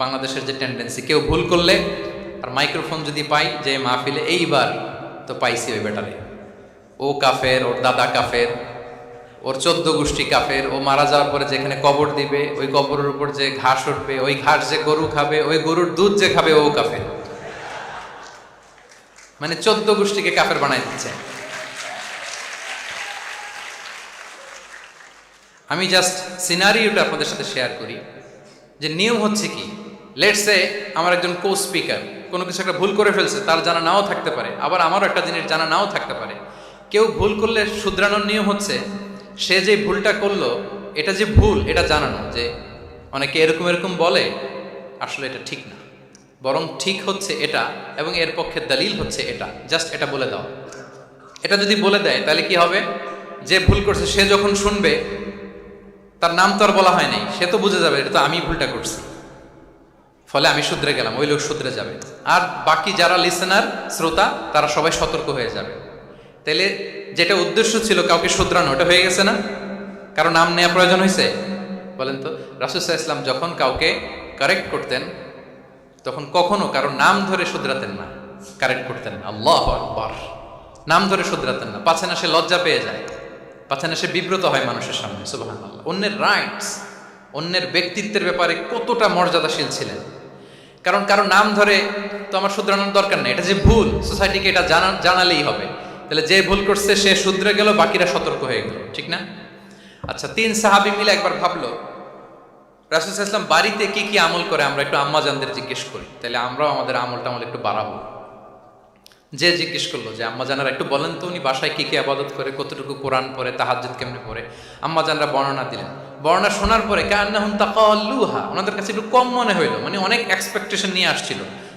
বাংলাদেশের যে টেন্ডেন্সি কেউ ভুল করলে আর মাইক্রোফোন যদি পাই যে মাহফিলে এইবার তো পাইছি ওই বেটারে ও কাফের, ওর দাদা কাফের, ওর চোদ্দ গোষ্ঠী কাফের, ও মারা যাওয়ার পরে যেখানে কবর দিবে, ওই কবরের উপর যে ঘাস উঠবে, ওই ঘাস যে গরু খাবে, ওই গরুর দুধ যে খাবে, ও কাফের। মানে চোদ্দ গোষ্ঠীকে কাফের বানাই দিচ্ছে। আমি জাস্ট সিনারিওটা আপনাদের সাথে শেয়ার করি। যে নিয়ম হচ্ছে কি? লেটসে আমার একজন কো স্পিকার কোনো কিছু একটা ভুল করে ফেলছে, তার জানা নাও থাকতে পারে। আবার আমারও একটা জিনিস জানা নাও থাকতে পারে। কেউ ভুল করলে শুধরানোর নিয়ম হচ্ছে, সে যে ভুলটা করল, এটা যে ভুল, এটা জানানো যে অনেকে এরকম এরকম বলে, আসলে এটা ঠিক না। বরং ঠিক হচ্ছে এটা, এবং এর পক্ষে দলিল হচ্ছে এটা। জাস্ট এটা বলে দাও। এটা যদি বলে দেয়, তাহলে কি হবে? যে ভুল করছে, সে যখন শুনবে, তার নাম তো আর বলা হয় নাই, সে তো বুঝে যাবে, এটা তো আমি ভুলটা করছি। ফলে আমি শুধরে গেলাম, ওই লোক শুধরে যাবে। আর বাকি যারা লিসেনার শ্রোতা, তারা সবাই সতর্ক হয়ে যাবে। তাহলে যেটা উদ্দেশ্য ছিল কাউকে শুধরানো, ওটা হয়ে গেছে না? কারও নাম নেওয়া প্রয়োজন হয়েছে বলেন তো রাসুসাহ ইসলাম যখন কাউকে কারেক্ট করতেন, তখন কখনো কারও নাম ধরে শুধরাতেন না। কারেক্ট করতেন না। আল্লাহ আকবার। নাম ধরে শুধরাতেন না। পাছে না সে লজ্জা পেয়ে যায়। পাছে না সে বিব্রত হয় মানুষের সামনে। সুবাহ অন্যের রাইটস অন্যের ব্যক্তিত্বের ব্যাপারে কতটা মর্যাদাশীল ছিলেন? কারণ কারও নাম ধরে তো আমার শুধরানোর দরকার নেই। এটা যে ভুল সোসাইটিকে এটা জানা, জানালেই হবে। তাহলে যে ভুল করছে, সে শুধরে গেল, বাকিরা সতর্ক হয়ে গেল, ঠিক না? আচ্ছা তিন সাহাবি মিলে একবার ভাবলো, রাসুল ইসলাম বাড়িতে কি কি আমল করে আমরা একটু আম্মাজানদের জিজ্ঞেস করি। তাহলে আমরাও আমাদের আমলটা আমল একটু বাড়াবো। যে জিজ্ঞেস করল যে আম্মা জানারা একটু বলেন তো উনি বাসায় কি কি আবাদত করে, কতটুকু কোরআন পরে তাহাজ্জুদ কেমনে পরে আম্মা জানরা বর্ণনা দিলেন বর্ণনা শোনার পরে, কান্নাহুম তাকাল্লুহা ওনাদের কাছে একটু কম মনে হইল মানে অনেক এক্সপেকটেশন নিয়ে আসছিল।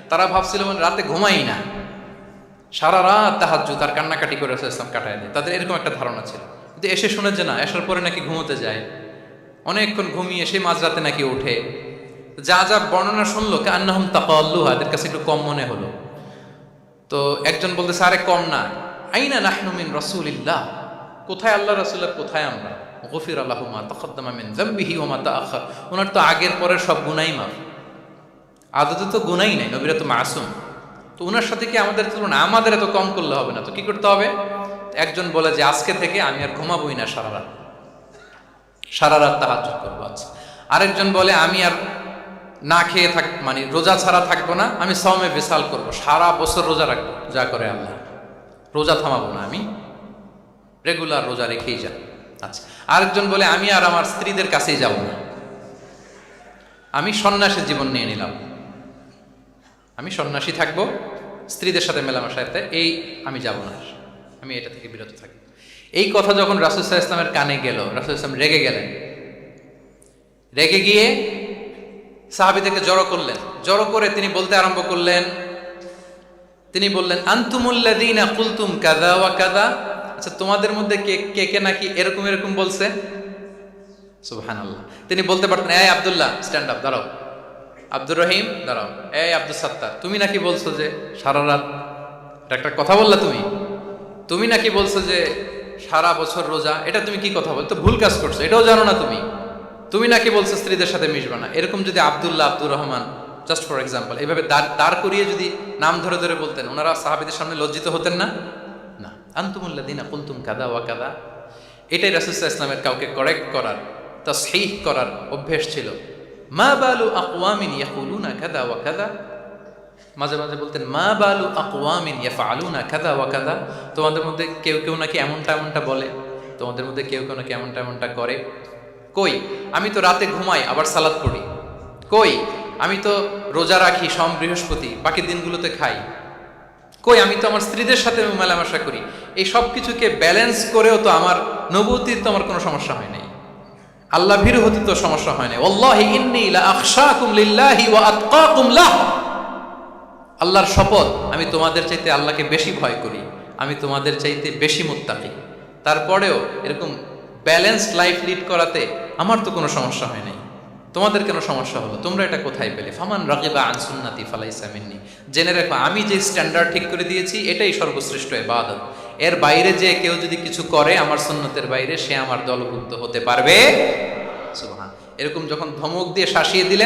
তারা ভাবছিল মানে রাতে ঘুমাই না। সারা রাত তাহাজ্জুদ তার কান্নাকাটি করে ইসলাম কাটায় দেয়। তাদের এরকম একটা ধারণা ছিল। কিন্তু এসে শুনে যে না আসার পরে নাকি ঘুমোতে যায়। অনেকক্ষণ ঘুমিয়ে সেই মাঝরাতে নাকি ওঠে। যা যা বর্ণনা শুনলো, কান্নাহুম তাকাল্লুহা এদের কাছে একটু কম মনে হলো। তো একজন বলতেছে, আরে কম না। আইনা নাহনুমিন রসুলিল্লাহ কোথায় আল্লাহ রসুল্লাহ কোথায় আমরা? গফির আল্লাহুমা তকদ্দামা মিন জাম্বিহি ওমা তাআখার। ওনার তো আগের পরের সব গুনাই মাফ। আদতে তো গুনাই নাই, নবীরা তো মাসুম। তো ওনার সাথে কি আমাদের তুলনা? আমাদের এত কম করলে হবে না, তো কি করতে হবে? একজন বলে যে, আজকে থেকে আমি আর ঘুমাবই না সারা রাত। সারা রাত তাহাজ্জুদ করব আচ্ছা। আরেকজন বলে, আমি আর না খেয়ে থাক মানে রোজা ছাড়া থাকব না, আমি সমে বিশাল করব। সারা বছর রোজা রাখব, যা করে আল্লাহ। রোজা থামাবো না আমি। রেগুলার রোজা রেখেই যাব আচ্ছা আরেকজন বলে, আমি আর আমার স্ত্রীদের কাছেই যাব না। আমি সন্ন্যাসের জীবন নিয়ে নিলাম। আমি সন্ন্যাসী থাকব, স্ত্রীদের সাথে মেলামেশাতে এই আমি যাব না। আমি এটা থেকে বিরত থাকব। এই কথা যখন রাসুল সাহা ইসলামের কানে গেল, রাসুল ইসলাম রেগে গেলেন। রেগে গিয়ে সাহাবিদেরকে জড়ো করলেন। জড়ো করে তিনি বলতে আরম্ভ করলেন, তিনি বললেন আন্তুমুল্লাদিনা কুলতুম কাদা ওয়া কাদা আচ্ছা তোমাদের মধ্যে কে কে কে নাকি এরকম এরকম বলছে? সুবহানাল্লাহ। তিনি বলতে পারতেন, এই আব্দুল্লাহ স্ট্যান্ড আপ দাঁড়াও। আব্দুর রহিম, দাঁড়াও। এই আব্দুল সাত্তার, তুমি নাকি বলছো যে সারা রাত একটা কথা বললা তুমি? তুমি নাকি বলছো যে সারা বছর রোজা, এটা তুমি কি কথা বলতো ভুল কাজ করছ, এটাও জানো না তুমি। তুমি নাকি বলছো স্ত্রীদের সাথে মিশবা না? এরকম যদি Abdullah, Abdur Rahman just for example এইভাবে দাঁড় দাঁড় করিয়ে যদি নাম ধরে ধরে বলতেন, ওনারা সাহাবিদের সামনে লজ্জিত হতেন না? আন্তুমুল্লা দিনা কুলতুম কাদা ওয়া কাদা এটাই রাসুল্লাহ ইসলামের কাউকে কারেক্ট করার তা সেই করার অভ্যেস ছিল। মা বালু আকওয়ামিন ইয়াকুলুনা কাদা ওয়া কাদা মাঝে মাঝে বলতেন, মা বালু আকওয়ামিন ইয়াফআলুনা কাদা ওয়া কাদা তোমাদের মধ্যে কেউ কেউ নাকি এমনটা এমনটা বলে, তোমাদের মধ্যে কেউ কেউ নাকি এমনটা এমনটা করে। কই, আমি তো রাতে ঘুমাই, আবার সালাদ পড়ি। কই, আমি তো রোজা রাখি, সম বৃহস্পতি, বাকি দিনগুলোতে খাই। কই, আমি তো আমার স্ত্রীদের সাথে মেলামেশা করি। এই সব কিছুকে ব্যালেন্স করেও তো আমার নবতির তো আমার কোনো সমস্যা হয় নাই। আল্লাহ ভীরু হতে তো সমস্যা হয় নাই। ওয়াল্লাহি ইন্নী আল্লাহর শপথ, আমি তোমাদের চাইতে আল্লাহকে বেশি ভয় করি। আমি তোমাদের চাইতে বেশি মুত্তাকি। তারপরেও এরকম ব্যালেন্সড লাইফ লিড করাতে আমার তো কোনো সমস্যা হয় নাই। তোমাদের কেন সমস্যা হলো? তোমরা এটা কোথায় পেলে? ফামান রাকিবা আনসুন্নাতি ফালাইসা মিন্নি। জেনে রেখো, আমি যে স্ট্যান্ডার্ড ঠিক করে দিয়েছি, এটাই সর্বশ্রেষ্ঠ এবাদত এর বাইরে যে কেউ যদি কিছু করে আমার সুন্নতের বাইরে, সে আমার দলভুক্ত হতে পারবে? এরকম যখন ধমক দিয়ে শাসিয়ে দিলেন